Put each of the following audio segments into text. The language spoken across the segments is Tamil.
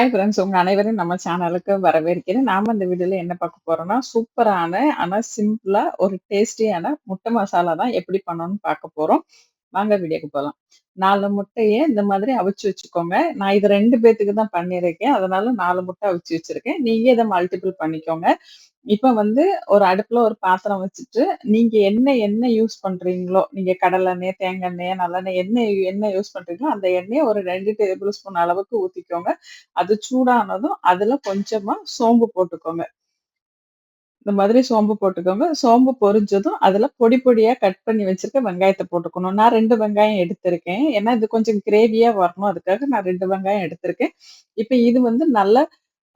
ஹாய் ஃப்ரெண்ட்ஸ் உங்க அனைவரும் நம்ம சேனலுக்கு வரவேற்கிறேன். நாம இந்த வீடியோல என்ன பார்க்க போறோம்னா, சூப்பரான ஆனா சிம்பிளா ஒரு டேஸ்டியான முட்டை மசாலா தான் எப்படி பண்ணணும்னு பார்க்க போறோம். வாங்க வீடியோக்கு போகலாம் நாலு முட்டையை இந்த மாதிரி அவிச்சு வச்சுக்கோங்க. நான் இது ரெண்டு பேத்துக்கு தான் பண்ணியிருக்கேன். அதனால நாலு முட்டை அவிச்சு வச்சிருக்கேன். நீங்க இதை மல்டிபிள் பண்ணிக்கோங்க. இப்ப வந்து ஒரு அடுப்புல ஒரு பாத்திரம் வச்சுட்டு, நீங்க என்ன எண்ணெய் யூஸ் பண்றீங்களோ, நீங்க கடலெண்ணெய், தேங்காய் எண்ணெய், நல்லெண்ணெய் என்ன எண்ணெய் யூஸ் பண்றீங்களோ, அந்த எண்ணெயை ஒரு ரெண்டு டேபிள் ஸ்பூன் அளவுக்கு ஊத்திக்கோங்க. அது சூடானதும் அதுல கொஞ்சமா சோம்பு போட்டுக்கோங்க. இந்த மாதிரி சோம்பு போட்டுக்கோங்க. சோம்பு பொரிஞ்சதும் அதுல பொடி பொடியா கட் பண்ணி வச்சிருக்க வெங்காயத்தை போட்டுக்கணும். நான் ரெண்டு வெங்காயம் எடுத்திருக்கேன். ஏன்னா இது கொஞ்சம் கிரேவியா வரணும். அதுக்காக நான் ரெண்டு வெங்காயம் எடுத்திருக்கேன். இப்ப இது வந்து நல்ல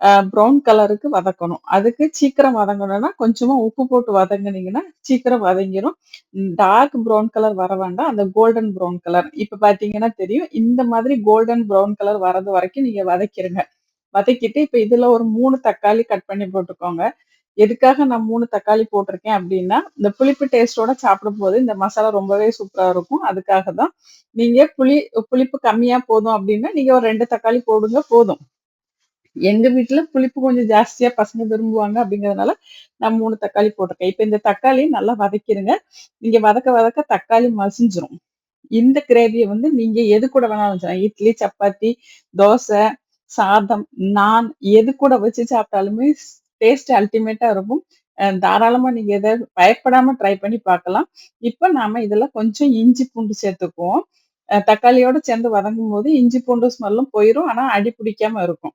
ப்ரௌன் ப்ரவுன் கலருக்கு வதக்கணும். அதுக்கு சீக்கிரம் வதங்கணும்னா, கொஞ்சமாக உப்பு போட்டு வதங்குனீங்கன்னா, சீக்கிரம் வதங்கிடும் டார்க் ப்ரவுன் கலர் வர வேண்டாம். அந்த கோல்டன் ப்ரவுன் கலர். இப்போ பார்த்தீங்கன்னா தெரியும். இந்த மாதிரி கோல்டன் ப்ரௌன் கலர் வரது வரைக்கும் நீங்கள் வதக்கிருங்க. வதக்கிட்டு இப்போ இதில் ஒரு மூணு தக்காளி கட் பண்ணி போட்டுக்கோங்க. எதுக்காக நான் மூணு தக்காளி போட்டிருக்கேன் அப்படின்னா இந்த புளிப்பு டேஸ்ட்டோட சாப்பிடும்போது இந்த மசாலா ரொம்பவே சூப்பராக இருக்கும். அதுக்காக தான். நீங்கள் புளி புளிப்பு கம்மியாக போதும் அப்படின்னா நீங்கள் ஒரு ரெண்டு தக்காளி போடுங்க போதும். எங்க வீட்டுல புளிப்பு கொஞ்சம் ஜாஸ்தியா பசங்க விரும்புவாங்க அப்படிங்கறதுனால நான் மூணு தக்காளி போட்டிருக்கேன். இப்ப இந்த தக்காளியை நல்லா வதக்கிருங்க. நீங்க வதக்க வதக்க தக்காளி மசிஞ்சிரும். இந்த கிரேவியை வந்து நீங்க எது கூட வேணாலும் இட்லி, சப்பாத்தி, தோசை, சாதம், நான் எது கூட வச்சு சாப்பிட்டாலுமே டேஸ்ட் அல்டிமேட்டா இருக்கும். தாராளமா நீங்க எதை பயப்படாம ட்ரை பண்ணி பார்க்கலாம். இப்ப நாம இதெல்லாம் கொஞ்சம் இஞ்சி, பூண்டு சேர்த்துக்குவோம். தக்காளியோட சேர்ந்து வதங்கும் போது இஞ்சி, பூண்டு ஸ்மெல்லும் போயிடும் ஆனா அடி பிடிக்காம இருக்கும்.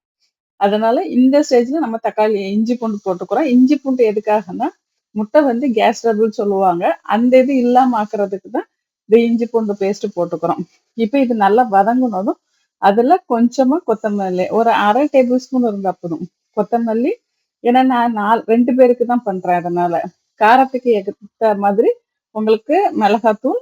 அதனால இந்த ஸ்டேஜ்ல நம்ம தக்காளி இஞ்சி, பூண்டு போட்டுக்கிறோம். இஞ்சி, பூண்டு எதுக்காகன்னா, முட்டை வந்து கேஸ் ட்ரபிள் சொல்லுவாங்க. அந்த இது இல்லாம ஆக்குறதுக்கு தான் இந்த இஞ்சி, பூண்டு பேஸ்ட் போட்டுக்கிறோம். இப்போ இது நல்லா வதங்குனதும், அதுல கொஞ்சமா கொத்தமல்லி ஒரு அரை டேபிள் ஸ்பூன் இருந்தா போதும். கொத்தமல்லி ஏன்னா நான் நால் ரெண்டு பேருக்கு தான் பண்றேன் அதனால. காரத்துக்கு ஏற்ற மாதிரி உங்களுக்கு மிளகாத்தூள்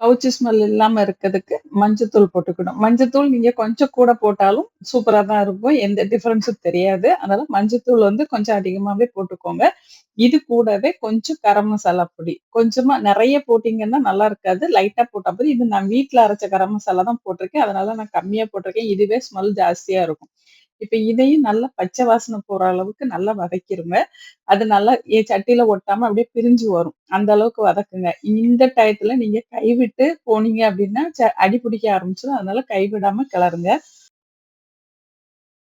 கவுச்சி ஸ்மெல் இல்லாமல் இருக்கிறதுக்கு மஞ்சத்தூள் போட்டுக்கணும். மஞ்சத்தூள் நீங்கள் கொஞ்சம் கூட போட்டாலும் சூப்பராக தான் இருக்கும். எந்த டிஃப்ரென்ஸும் தெரியாது. அதனால் மஞ்சத்தூள் வந்து கொஞ்சம் அதிகமாகவே போட்டுக்கோங்க. இது கூடவே கொஞ்சம் கரம் மசாலா பொடி. கொஞ்சமாக நிறைய போட்டிங்கன்னா நல்லா இருக்காது. லைட்டாக போட்டால் போது இது நான் வீட்டில் அரைச்ச கரம் மசாலா தான் போட்டிருக்கேன். அதனால நான் கம்மியாக போட்டிருக்கேன். இதுவே ஸ்மெல் ஜாஸ்தியாக இருக்கும். இப்ப இதையும் நல்லா பச்சை வாசனை போற அளவுக்கு நல்லா வதக்கிருங்க. அது நல்லா எ சட்டியில ஒட்டாம அப்படியே பிரிஞ்சு வரும். அந்த அளவுக்கு வதக்குங்க. இந்த டயத்துல நீங்க கைவிட்டு போனீங்க அப்படின்னா ச அடி பிடிக்க ஆரம்பிச்சிடும் அதனால கைவிடாம கிளறுங்க.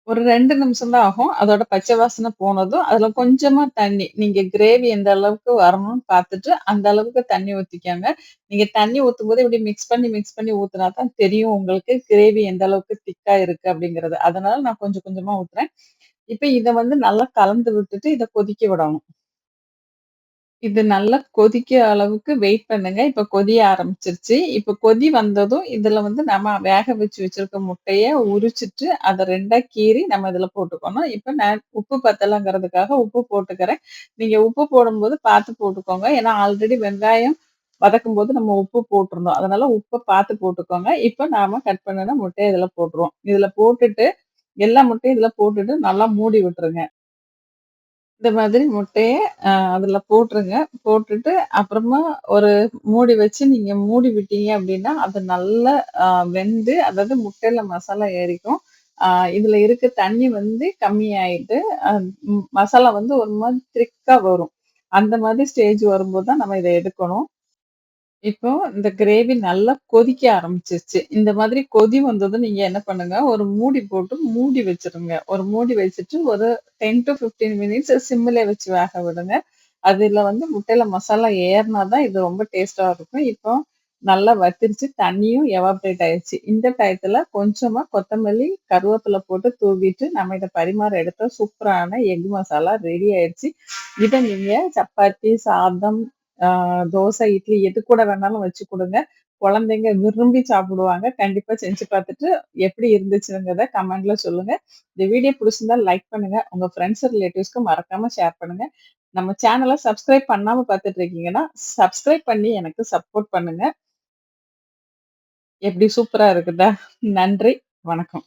ஒரு ரெண்டு நிமிஷம் தான் ஆகும். அதோட பச்சை வாசனை போனதும், அதுல கொஞ்சமா தண்ணி. நீங்க கிரேவி எந்த அளவுக்கு வரணும்னு பார்த்துட்டு, அந்த அளவுக்கு தண்ணி ஊற்றிக்காங்க நீங்க தண்ணி ஊத்தும்போது இப்படி மிக்ஸ் பண்ணி, மிக்ஸ் பண்ணி ஊத்துனா தான் தெரியும் உங்களுக்கு கிரேவி எந்த அளவுக்கு திக்கா இருக்கு அப்படிங்கிறது. அதனால நான் கொஞ்சம் கொஞ்சமா ஊத்துறேன். இப்ப இதை வந்து நல்லா கலந்து விட்டுட்டு, இதை கொதிக்க விடணும். இது நல்லா கொதிக்க அளவுக்கு வெயிட் பண்ணுங்க. இப்ப கொதிய ஆரம்பிச்சிருச்சு இப்ப கொதி வந்ததும், இதுல வந்து நம்ம வேக வச்சு வச்சிருக்க முட்டைய உரிச்சுட்டு, அத 2ஆ கீறி நம்ம இதுல போட்டுக்கணும். இப்ப நான் உப்பு பத்தலங்கிறதுக்காக உப்பு போட்டுக்கிறேன். நீங்க உப்பு போடும்போது பார்த்து போட்டுக்கோங்க. ஏன்னா ஆல்ரெடி வெங்காயம் வதக்கும்போது நம்ம உப்பு போட்டிருந்தோம். அதனால உப்பை பார்த்து போட்டுக்கோங்க. இப்ப நாம கட் பண்ணின முட்டையை இதுல போட்டுருவோம். இதுல போட்டுட்டு, எல்லா முட்டையும் இதுல போட்டுட்டு நல்லா மூடி விட்டுருங்க. இந்த மாதிரி முட்டையை அதில் போட்டுருங்க. போட்டுட்டு அப்புறமா ஒரு மூடி வச்சு நீங்கள் மூடி விட்டீங்க அப்படின்னா அது நல்லா வெந்து அதாவது முட்டையில் மசாலா ஏறிக்கும். இதில் இருக்க தண்ணி வந்து கம்மியாயிட்டு, மசாலா வந்து ஒரு மாதிரி திக்கா வரும். அந்த மாதிரி ஸ்டேஜ் வரும்போது தான் நம்ம இதை எடுக்கணும். இப்போ இந்த கிரேவி நல்லா கொதிக்க ஆரம்பிச்சிருச்சு இந்த மாதிரி கொதி வந்ததும் நீங்க என்ன பண்ணுங்க, ஒரு மூடி போட்டு மூடி வச்சிருங்க ஒரு மூடி வச்சுட்டு ஒரு 10-15 மினிட்ஸ் சிம்மில் வச்சு வேக விடுங்க. அதுல வந்து முட்டையில மசாலா ஏறினா தான் இது ரொம்ப டேஸ்ட்டா இருக்கும். இப்போ நல்லா வத்திருச்சு. தண்ணியும் எவாப்ரேட் ஆயிடுச்சு இந்த டயத்துல கொஞ்சமா கொத்தமல்லி, கருவேப்பில போட்டு தூவிட்டு, நம்ம இதை பரிமாற எடுத்த சூப்பரான எக் மசாலா ரெடி ஆயிடுச்சு இதை நீங்க சப்பாத்தி, சாதம், தோசை, இட்லி எது கூட வேணாலும் வச்சு கொடுங்க குழந்தைங்க விரும்பி சாப்பிடுவாங்க. கண்டிப்பா செஞ்சு பார்த்துட்டு எப்படி இருந்துச்சுங்கிறத கமெண்ட்ல சொல்லுங்க. இந்த வீடியோ பிடிச்சிருந்தா லைக் பண்ணுங்க. உங்க ஃப்ரெண்ட்ஸ், ரிலேட்டிவ்ஸ்க்கு மறக்காம ஷேர் பண்ணுங்க. நம்ம சேனலை சப்ஸ்கிரைப் பண்ணாம பார்த்துட்டு இருக்கீங்கன்னா, சப்ஸ்கிரைப் பண்ணி எனக்கு சப்போர்ட் பண்ணுங்க. எப்படி சூப்பரா இருக்குதா? நன்றி. வணக்கம்.